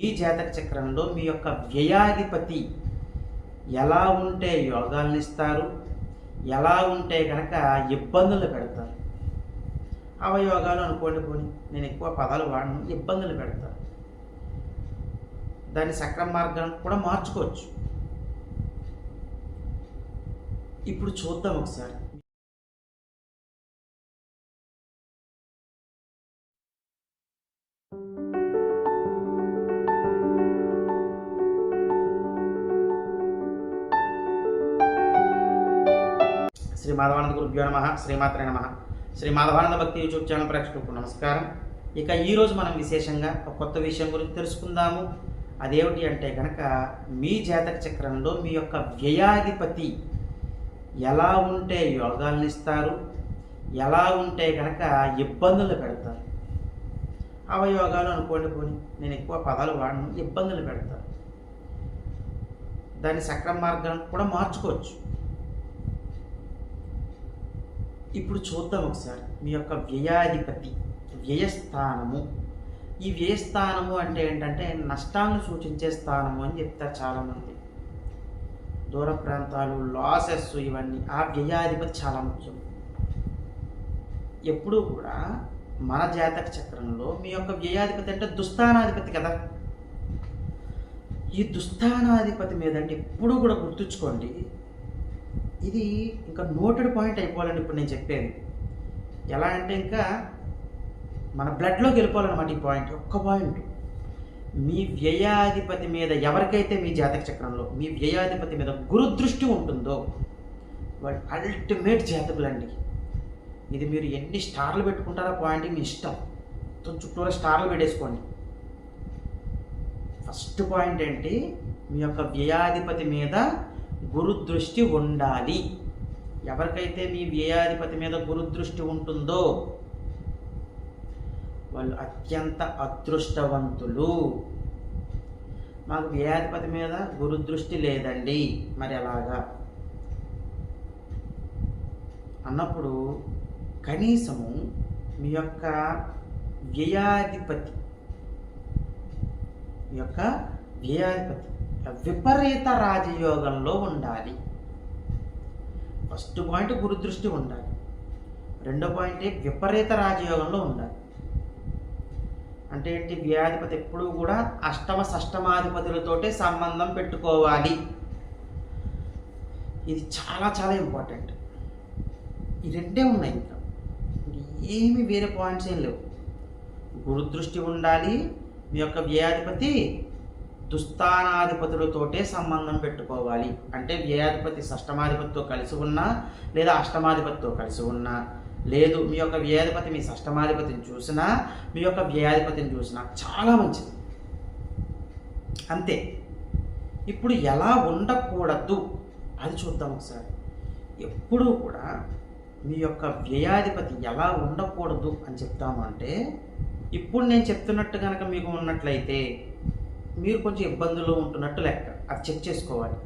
మీ జాతక చక్రంలో మీ యొక్క వ్యయాధిపతి ఎలా ఉంటే యోగాలను ఇస్తారు ఎలా ఉంటే కనుక ఇబ్బందులు పెడతారు? అవయోగాలు అనుకోండి పోని. నేను ఎక్కువ పదాలు వాడను. ఇబ్బందులు పెడతాను దాన్ని సక్రమ మార్గం కూడా మార్చుకోవచ్చు. ఇప్పుడు చూద్దాం ఒకసారి. శ్రీ మాధవానంద గురుభ్యో నమ శ్రీమాత్రే నమ. శ్రీ మాధవానంద భక్తి యూట్యూబ్ ఛానల్ ప్రేక్షకులకు నమస్కారం. ఇక ఈరోజు మనం విశేషంగా ఒక కొత్త విషయం గురించి తెలుసుకుందాము. అదేమిటి అంటే కనుక మీ జాతక చక్రంలో మీ యొక్క వ్యయాధిపతి ఎలా ఉంటే యోగాలను ఇస్తారు? ఎలా ఉంటే కనుక ఇబ్బందులు పెడతారు? అవయోగాలు అనుకోండి పోని. నేను ఎక్కువ పదాలు వాడను. ఇబ్బందులు పెడతాను దాన్ని సక్రమ మార్గం కూడా మార్చుకోవచ్చు. ఇప్పుడు చూద్దాం ఒకసారి. మీ యొక్క వ్యయాధిపతి వ్యయస్థానము. ఈ వ్యయస్థానము అంటే ఏంటంటే నష్టాలను సూచించే స్థానము అని చెప్తారు చాలామంది. దూర ప్రాంతాలు లాసెస్ ఇవన్నీ. ఆ వ్యయాధిపతి చాలా ముఖ్యం. ఎప్పుడూ కూడా మన జాతక చక్రంలో మీ యొక్క వ్యయాధిపతి అంటే దుస్థానాధిపతి కదా. ఈ దుస్థానాధిపతి మీద అంటే ఎప్పుడూ కూడా గుర్తుంచుకోండి. ఇది ఇంకా నోటెడ్ పాయింట్ అయిపోవాలండి ఇప్పుడు నేను చెప్పేది. ఎలా అంటే ఇంకా మన బ్లడ్లోకి వెళ్ళిపోవాలన్నమాట ఈ పాయింట్. ఒక్క పాయింట్. మీ వ్యయాధిపతి మీద ఎవరికైతే మీ జాతక చక్రంలో మీ వ్యయాధిపతి మీద గురుదృష్టి ఉంటుందో వాళ్ళు అల్టిమేట్ జాతకులండి. ఇది మీరు ఎన్ని స్టార్లు పెట్టుకుంటారో పాయింట్ మీ ఇష్టం. తో చుట్టూరా స్టార్లు పెట్టేసుకోండి. ఫస్ట్ పాయింట్ ఏంటి? మీ యొక్క వ్యయాధిపతి మీద గురుదృష్టి ఉండాలి. ఎవరికైతే మీ వ్యయాధిపతి మీద గురుదృష్టి ఉంటుందో వాళ్ళు అత్యంత అదృష్టవంతులు. మాకు వ్యయాధిపతి మీద గురుదృష్టి లేదండి. మరి ఎలాగా? అన్నప్పుడు కనీసము మీ యొక్క వ్యయాధిపతి మీ యొక్క వ్యయాధిపతి విపరీత రాజయోగంలో ఉండాలి. ఫస్ట్ పాయింట్ గురుదృష్టి ఉండాలి. రెండో పాయింట్ విపరీత రాజయోగంలో ఉండాలి. అంటే ఏంటి? వ్యాధిపతి ఎప్పుడూ కూడా అష్టమ షష్టమాధిపతులతోటే సంబంధం పెట్టుకోవాలి. ఇది చాలా చాలా ఇంపార్టెంట్. ఈ రెండే ఉన్నాయి ఇంకా ఏమి వేరే పాయింట్స్ ఏం లేవు. గురుదృష్టి ఉండాలి. మీ యొక్క వ్యయాధిపతి దుస్థానాధిపతులతోటే సంబంధం పెట్టుకోవాలి. అంటే వ్యయాధిపతి షష్టమాధిపతితో కలిసి ఉన్నా లేదా అష్టమాధిపతితో కలిసి ఉన్నా. లేదు మీ యొక్క వ్యయాధిపతి మీ షష్టమాధిపతిని చూసినా మీ యొక్క వ్యయాధిపతిని చూసినా చాలా మంచిది. అంతే. ఇప్పుడు ఎలా ఉండకూడదు? అది చూద్దాం ఒకసారి. ఎప్పుడూ కూడా మీ యొక్క వ్యయాధిపతి ఎలా ఉండకూడదు అని చెప్తాము అంటే ఇప్పుడు నేను చెప్తున్నట్టు కనుక మీకు ఉన్నట్లయితే మీరు కొంచెం ఇబ్బందులు ఉంటున్నట్టు లెక్క. అది చెక్ చేసుకోవాలి.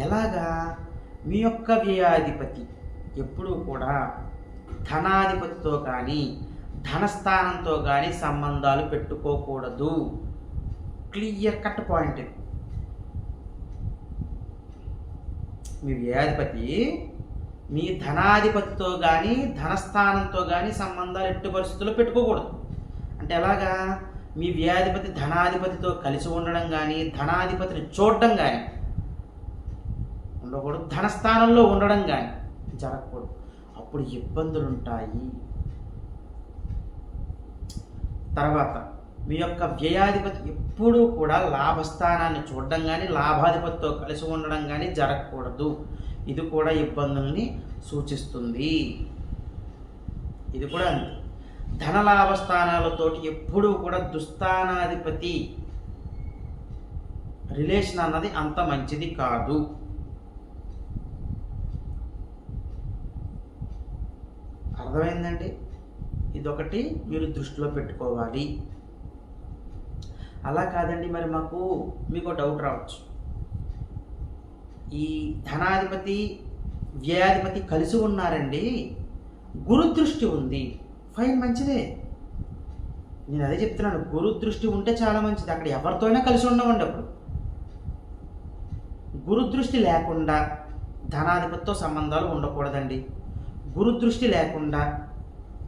ఎలాగా? మీ యొక్క వ్యయాధిపతి ఎప్పుడూ కూడా ధనాధిపతితో కానీ ధనస్థానంతో కానీ సంబంధాలు పెట్టుకోకూడదు. క్లియర్ కట్ పాయింట్ ఇది. మీ వ్యయాధిపతి మీ ధనాధిపతితో కానీ ధనస్థానంతో కానీ సంబంధాలు ఎట్టి పరిస్థితుల్లో పెట్టుకోకూడదు. అంటే ఎలాగా? మీ వ్యాధిపతి ధనాధిపతితో కలిసి ఉండడం కానీ ధనాధిపతిని చూడడం కానీ ఉండకూడదు. ధనస్థానంలో ఉండడం కానీ జరగకూడదు. అప్పుడు ఇబ్బందులు ఉంటాయి తర్వాత మీ యొక్క వ్యయాధిపతి ఎప్పుడూ కూడా లాభస్థానాన్ని చూడడం కానీ లాభాధిపతితో కలిసి ఉండడం కానీ జరగకూడదు. ఇది కూడా ఇబ్బందుల్ని సూచిస్తుంది. ఇది కూడా అంతే. ధనలాభ స్థానాలతోటి ఎప్పుడూ కూడా దుస్థానాధిపతి రిలేషన్ అన్నది అంత మంచిది కాదు. అర్థమైందండి? ఇదొకటి మీరు దృష్టిలో పెట్టుకోవాలి. అలా కాదండి మరి మాకు మీకు డౌట్ రావచ్చు. ఈ ధనాధిపతి వ్యయాధిపతి కలిసి ఉన్నారండి. గురుదృష్టి ఉంది. ఫైన్ మంచిదే. నేను అదే చెప్తున్నాను గురు దృష్టి ఉంటే చాలా మంచిది. అక్కడ ఎవరితోనైనా కలిసి ఉండవండి అప్పుడు. గురు దృష్టి లేకుండా ధనాధిపతితో సంబంధాలు ఉండకూడదండి. గురు దృష్టి లేకుండా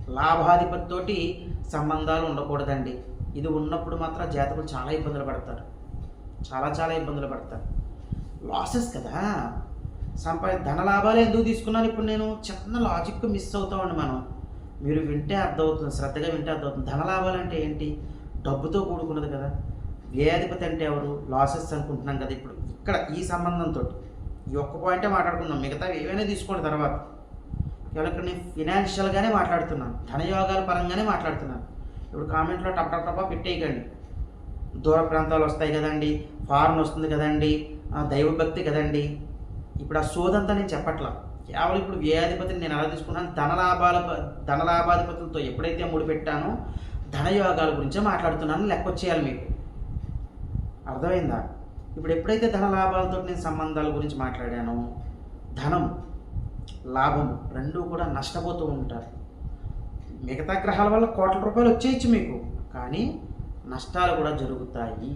లాభాధిపతితోటి సంబంధాలు ఉండకూడదండి. ఇది ఉన్నప్పుడు మాత్రం జాతకులు చాలా ఇబ్బందులు పడతారు. చాలా చాలా ఇబ్బందులు పడతారు. లాసెస్ కదా. సంపా ధన లాభాలు ఎందుకు తీసుకున్నాను ఇప్పుడు నేను? చిన్న లాజిక్ మిస్ అవుతామండి మనం. మీరు వింటే అర్థమవుతుంది శ్రద్ధగా వింటే అర్థమవుతుంది. ధన లాభాలు అంటే ఏంటి? డబ్బుతో కూడుకున్నది కదా. వ్యయాధిపతి అంటే ఎవరు? లాసెస్ అనుకుంటున్నాం కదా ఇప్పుడు. ఇక్కడ ఈ సంబంధంతో ఈ ఒక్క పాయింటే మాట్లాడుకుందాం. మిగతా ఏవైనా తీసుకోండి తర్వాత. కేవలం ఇక్కడ నేను ఫినాన్షియల్గానే మాట్లాడుతున్నాను. ధనయోగాల పరంగానే మాట్లాడుతున్నాను. ఇప్పుడు కామెంట్లో టప్ టప్ టప్పా పెట్టేయకండి. దూర ప్రాంతాలు వస్తాయి కదండి. ఫారెన్ వస్తుంది కదండి. దైవభక్తి కదండి. ఇప్పుడు ఆ సోదంతా నేను చెప్పట్లా. కేవలం ఇప్పుడు వ్యయాధిపతిని నేను ఎలా తీసుకున్నాను ధన లాభాల ధన లాభాధిపతులతో ఎప్పుడైతే ముడి పెట్టానో ధనయోగాల గురించే మాట్లాడుతున్నాను లెక్కొచ్చేయాలి మీకు. అర్థమైందా? ఇప్పుడు ఎప్పుడైతే ధన లాభాలతో నేను సంబంధాల గురించి మాట్లాడానో ధనం లాభం రెండూ కూడా నష్టపోతూ ఉంటారు. మిగతా గ్రహాల వల్ల కోట్ల రూపాయలు వచ్చేయచ్చు మీకు కానీ నష్టాలు కూడా జరుగుతాయి.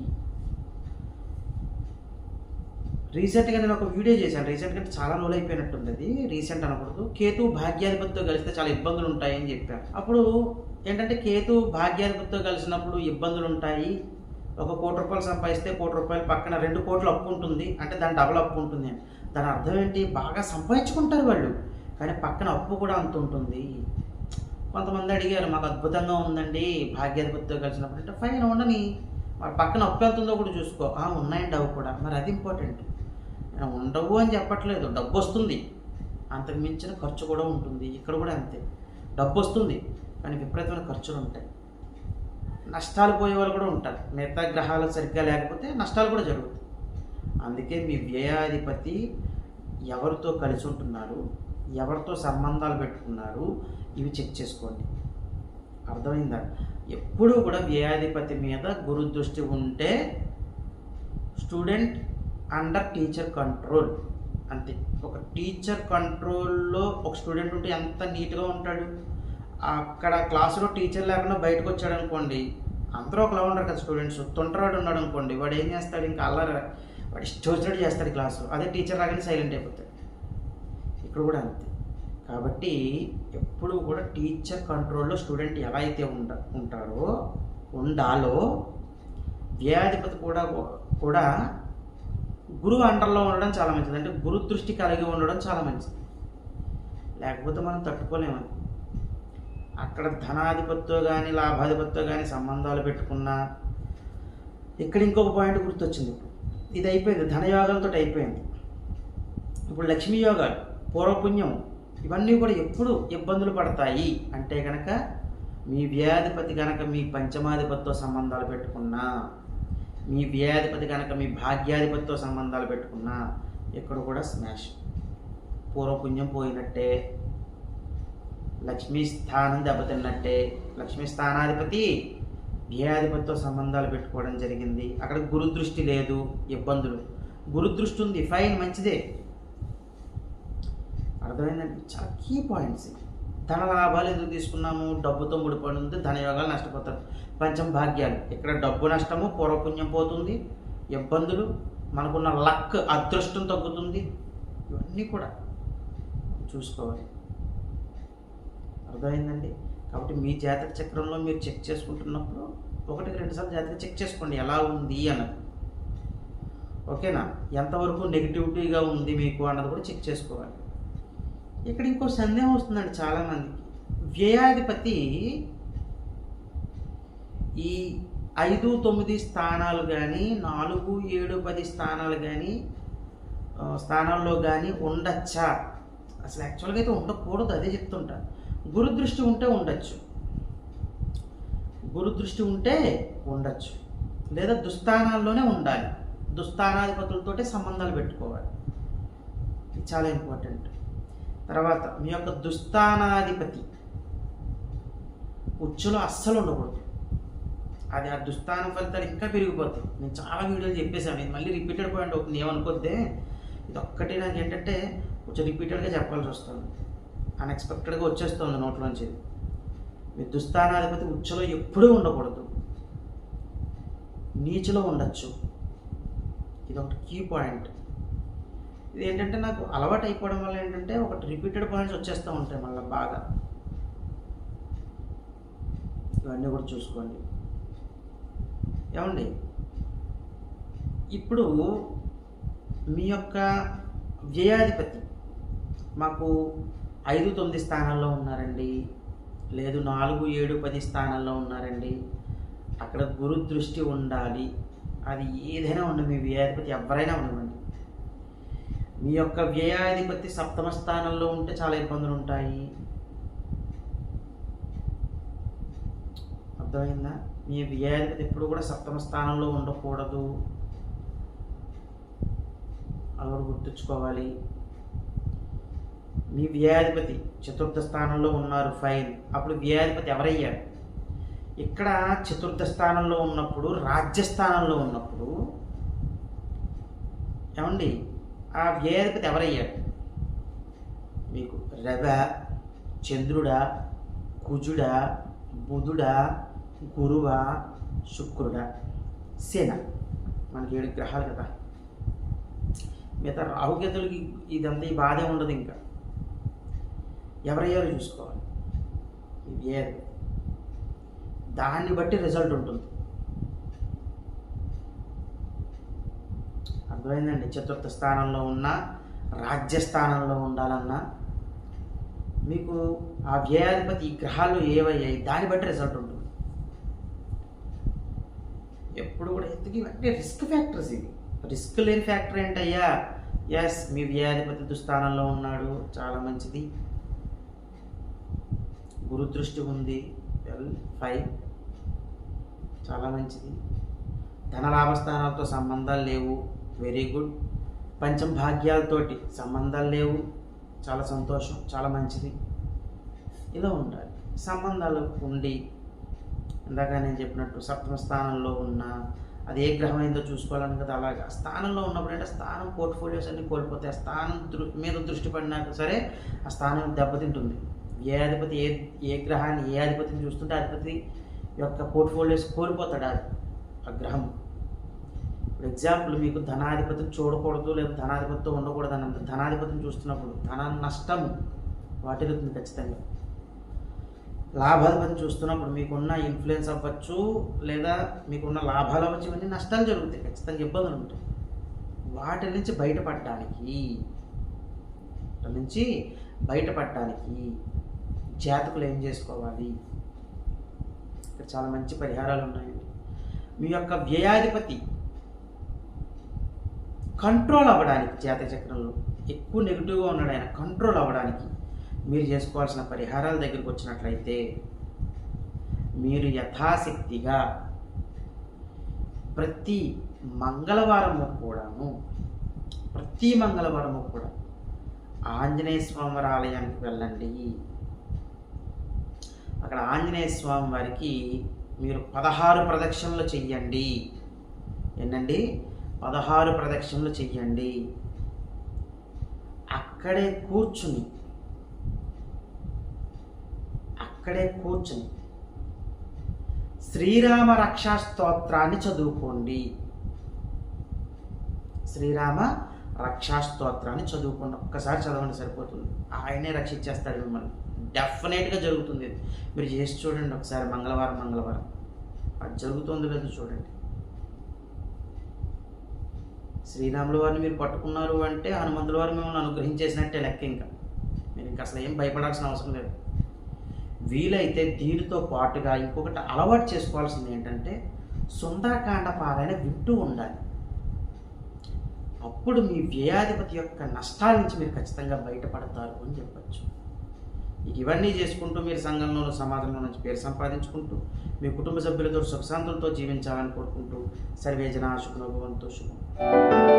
రీసెంట్గా నేను ఒక వీడియో చేశాను. రీసెంట్గా అంటే చాలా రోజులు అయిపోయినట్టుంది అది. రీసెంట్ అనకూడదు. కేతు భాగ్యాధిపతితో కలిస్తే చాలా ఇబ్బందులు ఉంటాయని చెప్పాను అప్పుడు ఏంటంటే కేతు భాగ్యాధిపతితో కలిసినప్పుడు ఇబ్బందులు ఉంటాయి. ఒక కోటి రూపాయలు సంపాదిస్తే కోటి రూపాయలు పక్కన రెండు కోట్లు అప్పు ఉంటుంది. అంటే దాని డబుల్ అప్పు ఉంటుంది దాని అర్థం ఏంటి? బాగా సంపాదించుకుంటారు వాళ్ళు. కానీ పక్కన అప్పు కూడా అంత ఉంటుంది. కొంతమంది అడిగారు మాకు అద్భుతంగా ఉందండి భాగ్యాధిపతితో కలిసినప్పుడు. అంటే ఫైన్ ఉండని. మరి పక్కన అప్పు ఎంత ఉందో కూడా చూసుకో. ఉన్నాయండి అవి కూడా. మరి అది ఇంపార్టెంట్ ఉండవు అని చెప్పట్లేదు. డబ్బు వస్తుంది అంతకు మించిన ఖర్చు కూడా ఉంటుంది. ఇక్కడ కూడా అంతే. డబ్బు వస్తుంది కానీ విపరీతమైన ఖర్చులు ఉంటాయి. నష్టాలు పోయే వాళ్ళు కూడా ఉంటారు. మిగతా గ్రహాలు సరిగ్గా లేకపోతే నష్టాలు కూడా జరుగుతాయి. అందుకే మీ వ్యయాధిపతి ఎవరితో కలిసి ఉంటున్నారు? ఎవరితో సంబంధాలు పెట్టుకున్నారు? ఇవి చెక్ చేసుకోండి. అర్థమైందా? ఎప్పుడూ కూడా వ్యయాధిపతి మీద గురు దృష్టి ఉంటే స్టూడెంట్ అండర్ టీచర్ కంట్రోల్ అంతే. ఒక టీచర్ కంట్రోల్లో ఒక స్టూడెంట్ ఉంటే ఎంత నీట్గా ఉంటాడు? అక్కడ క్లాసులో టీచర్ లేకుండా బయటకు వచ్చాడు అనుకోండి అందరూ ఒకలా ఉండరు కదా స్టూడెంట్స్ తొంటరాడు ఉన్నాడు అనుకోండి వాడు ఏం చేస్తాడు? ఇంకా అల్లరి వాడు ఇష్టం చేస్తాడు క్లాసులో అదే టీచర్ రాగానే సైలెంట్ అయిపోతాడు. ఇక్కడ కూడా అంతే. కాబట్టి ఎప్పుడు కూడా టీచర్ కంట్రోల్లో స్టూడెంట్ ఎలా అయితే ఉండ ఉంటారో ఉండాలో వ్యాధిపతి కూడా కూడా గురువు అండర్లో ఉండడం చాలా మంచిది. అంటే గురు దృష్టి కలిగి ఉండడం చాలా మంచిది. లేకపోతే మనం తట్టుకోలేము. అక్కడ ధనాధిపతితో కానీ లాభాధిపతితో కానీ సంబంధాలు పెట్టుకున్నా ఇక్కడ ఇంకొక పాయింట్ గుర్తొచ్చింది. ఇది అయిపోయింది. ధనయోగాలతో అయిపోయింది. ఇప్పుడు లక్ష్మీ యోగాలు పూర్వపుణ్యం ఇవన్నీ కూడా ఎప్పుడు ఇబ్బందులు పడతాయి అంటే కనుక మీ వ్యాధిపతి కనుక మీ పంచమాధిపతితో సంబంధాలు పెట్టుకున్నా మీ వ్యాధిపతి కనుక మీ భాగ్యాధిపతితో సంబంధాలు పెట్టుకున్నా ఇక్కడ కూడా స్మాష్ పూర్వపుణ్యం పోయినట్టే లక్ష్మీ స్థానం దెబ్బతిన్నట్టే. లక్ష్మీ స్థానాధిపతి వ్యయాధిపతితో సంబంధాలు పెట్టుకోవడం జరిగింది. అక్కడ గురుదృష్టి లేదు ఇబ్బందులు గురుదృష్టి ఉంది ఫైన్ మంచిదే. అర్థమైందండి? చాలా కీ పాయింట్స్ ఇవి. ధన లాభాలు ఎందుకు తీసుకున్నాము? డబ్బుతో ముడిపడి ఉంది ధనయోగాలు నష్టపోతారు. పంచం భాగ్యాలు. ఇక్కడ డబ్బు నష్టము పూర్వపుణ్యం పోతుంది. ఇబ్బందులు మనకున్న లక్ అదృష్టం తగ్గుతుంది. ఇవన్నీ కూడా చూసుకోవాలి. అర్థమైందండి? కాబట్టి మీ జాతక చక్రంలో మీరు చెక్ చేసుకుంటున్నప్పుడు ఒకటికి రెండుసార్లు జాతక చెక్ చేసుకోండి. ఎలా ఉంది అన్నది. ఓకేనా? ఎంతవరకు నెగిటివిటీగా ఉంది మీకు అన్నది కూడా చెక్ చేసుకోవాలి. ఇక్కడ ఇంకో సందేహం వస్తుందండి చాలామందికి. వ్యయాధిపతి ఈ ఐదు తొమ్మిది స్థానాలు కానీ నాలుగు ఏడు పది స్థానాలు కానీ స్థానాల్లో కానీ ఉండొచ్చా. అసలు యాక్చువల్గా అయితే ఉండకూడదు అదే చెప్తుంటా. గురుదృష్టి ఉంటే ఉండొచ్చు. గురుదృష్టి ఉంటే ఉండొచ్చు. లేదా దుస్థానాల్లోనే ఉండాలి. దుస్థానాధిపతులతోటే సంబంధాలు పెట్టుకోవాలి. ఇది చాలా ఇంపార్టెంట్. తర్వాత మీ యొక్క దుస్థానాధిపతి. ఉచ్చులో అస్సలు ఉండకూడదు. అది ఆ దుస్థానం ఫలితాలు ఇంకా పెరిగిపోతాయి. నేను చాలా వీడియోలు చెప్పేశాను. నేను మళ్ళీ రిపీటెడ్ పాయింట్ అవుతుంది. ఏమనుకోద్దే? ఇది ఒక్కటే నాకు ఏంటంటే కొంచెం రిపీటెడ్గా చెప్పాల్సి వస్తుంది. అన్ఎక్స్పెక్టెడ్గా వచ్చేస్తుంది నోట్లోంచి మీ దుస్థానాధిపతి ఉచ్చలో ఎప్పుడూ ఉండకూడదు. నీచులో ఉండొచ్చు. ఇది ఒకటి కీ పాయింట్ ఇది ఏంటంటే నాకు అలవాటు అయిపోవడం వల్ల ఏంటంటే ఒకటి రిపీటెడ్ పాయింట్స్ వచ్చేస్తూ ఉంటాయి మళ్ళీ బాగా. ఇవన్నీ కూడా చూసుకోండి. ఏమండి? ఇప్పుడు మీ యొక్క వ్యయాధిపతి మాకు ఐదు తొమ్మిది స్థానాల్లో ఉన్నారండి. లేదు నాలుగు ఏడు పది స్థానాల్లో ఉన్నారండి. అక్కడ గురు దృష్టి ఉండాలి. అది ఏదైనా ఉన్న మీ వ్యయాధిపతి ఎవరైనా ఉండవండి మీ యొక్క వ్యయాధిపతి సప్తమ స్థానంలో ఉంటే చాలా ఇబ్బందులు ఉంటాయి. అర్థమైందా? మీ వ్యయాధిపతి ఎప్పుడు కూడా సప్తమ స్థానంలో ఉండకూడదు. అలా గుర్తుంచుకోవాలి. మీ వ్యయాధిపతి చతుర్థ స్థానంలో ఉన్నారు ఫైన్. అప్పుడు వ్యయాధిపతి ఎవరయ్యాడు ఇక్కడ చతుర్థ స్థానంలో ఉన్నప్పుడు రాజ్యస్థానంలో ఉన్నప్పుడు ఏమండి? ఆ వ్యయాధిపతి ఎవరయ్యాడు మీకు రవ చంద్రుడా కుజుడా బుధుడా గురువా శుక్రుడా సేన. మనకి ఏడు గ్రహాలు కదా. మిగతా రాహుకేతులకి ఇదంతా ఈ బాధే ఉండదు ఇంకా. ఎవరయ్యారో చూసుకోవాలి. ఇది దాన్ని బట్టి రిజల్ట్ ఉంటుంది. అర్థమైందండి? చతుర్థ స్థానంలో ఉన్న రాజ్యస్థానంలో ఉండాలన్నా మీకు ఆ వ్యయాధిపతి ఈ గ్రహాలు ఏవయ్యాయి? దాన్ని బట్టి రిజల్ట్ ఉంటుంది. ఎప్పుడు కూడా ఎందుకు ఇవన్నీ రిస్క్ ఫ్యాక్టర్స్ ఇవి? రిస్క్ లేని ఫ్యాక్టర్ ఏంటయ్యా? ఎస్ మీ వ్యయాధిపతి దుస్థానంలో ఉన్నాడు చాలా మంచిది. గురుదృష్టి ఉంది వెల్ ఫైవ్ చాలా మంచిది. ధనలాభ స్థానాలతో సంబంధాలు లేవు. వెరీ గుడ్ పంచం భాగ్యాలతోటి సంబంధాలు లేవు. చాలా సంతోషం చాలా మంచిది. ఇలా ఉండాలి. సంబంధాలు ఉండి ఇందాక నేను చెప్పినట్టు సప్తమ స్థానంలో ఉన్న అది ఏ గ్రహం అయిందో చూసుకోవాలని కదా అలాగే. ఆ స్థానంలో ఉన్నప్పుడు అంటే స్థానం పోర్ట్ఫోలియోస్ అన్ని కోల్పోతాయి. ఆ స్థానం మీద దృష్టి పడినాక సరే ఆ స్థానం దెబ్బతింటుంది. ఏ అధిపతి ఏ ఏ గ్రహాన్ని ఏ అధిపతిని చూస్తుంటే అధిపతి యొక్క పోర్ట్ఫోలియోస్ కోల్పోతాడు ఆ గ్రహం. ఇప్పుడు ఎగ్జాంపుల్ మీకు ధనాధిపతిని చూడకూడదు లేదా ధనాధిపతితో ఉండకూడదు అని ధనాధిపతిని చూస్తున్నప్పుడు ధన నష్టం వాటిల్లుతుంది ఖచ్చితంగా. లాభాధిపతిని చూస్తున్నప్పుడు మీకున్న ఇన్ఫ్లుయెన్స్ అవ్వచ్చు లేదా మీకున్న లాభాలు అవ్వచ్చు ఇవన్నీ నష్టాలు జరుగుతాయి ఖచ్చితంగా ఇబ్బందులు ఉంటాయి. వాటి నుంచి బయటపడటానికి నుంచి బయటపడటానికి జాతకులు ఏం చేసుకోవాలి? ఇక్కడ చాలా మంచి పరిహారాలు ఉన్నాయండి. మీ యొక్క వ్యయాధిపతి కంట్రోల్ అవ్వడానికి జాతక చక్రంలో ఎక్కువ నెగిటివ్గా ఉన్నాడు ఆయన కంట్రోల్ అవ్వడానికి మీరు చేసుకోవాల్సిన పరిహారాల దగ్గరికి వచ్చినట్లయితే మీరు యథాశక్తిగా ప్రతి మంగళవారము కూడాను ప్రతి మంగళవారము కూడా ఆంజనేయ స్వామి ఆలయానికి వెళ్ళండి. అక్కడ ఆంజనేయ స్వామి వారికి మీరు పదహారు ప్రదక్షిణలు చెయ్యండి. ఏంటండి పదహారు ప్రదక్షిణలు చెయ్యండి. అక్కడే కూర్చుని అక్కడే కూర్చుని శ్రీరామ రక్షా స్తోత్రాన్ని చదువుకోండి. శ్రీరామ రక్షా స్తోత్రాన్ని చదువుకోండి. ఒక్కసారి చదవండి సరిపోతుంది. ఆయనే రక్షించేస్తాడు మిమ్మల్ని. డెఫినెట్గా జరుగుతుంది మీరు చేసి చూడండి ఒకసారి మంగళవారం మంగళవారం. అది జరుగుతుంది లేదు చూడండి. శ్రీరాముల వారిని మీరు పట్టుకున్నారు అంటే హనుమంతుల వారు మిమ్మల్ని అనుగ్రహించేసినట్టే లెక్క ఇంకా. మీరు ఇంకా అసలు ఏం భయపడాల్సిన అవసరం లేదు. వీలైతే దీనితో పాటుగా ఇంకొకటి అలవాటు చేసుకోవాల్సింది ఏంటంటే సుందరకాండ పారాయణ వింటూ ఉండాలి. అప్పుడు మీ వ్యయాధిపతి యొక్క నష్టాల నుంచి మీరు ఖచ్చితంగా బయటపడతారు అని చెప్పచ్చు. ఇవన్నీ చేసుకుంటూ మీరు సంఘంలోనూ సమాజంలో నుంచి పేరు సంపాదించుకుంటూ మీ కుటుంబ సభ్యులతో సుఖశాంతులతో జీవించాలని కోరుకుంటూ సర్వేజన శుభ్రభవంతో శుభం. you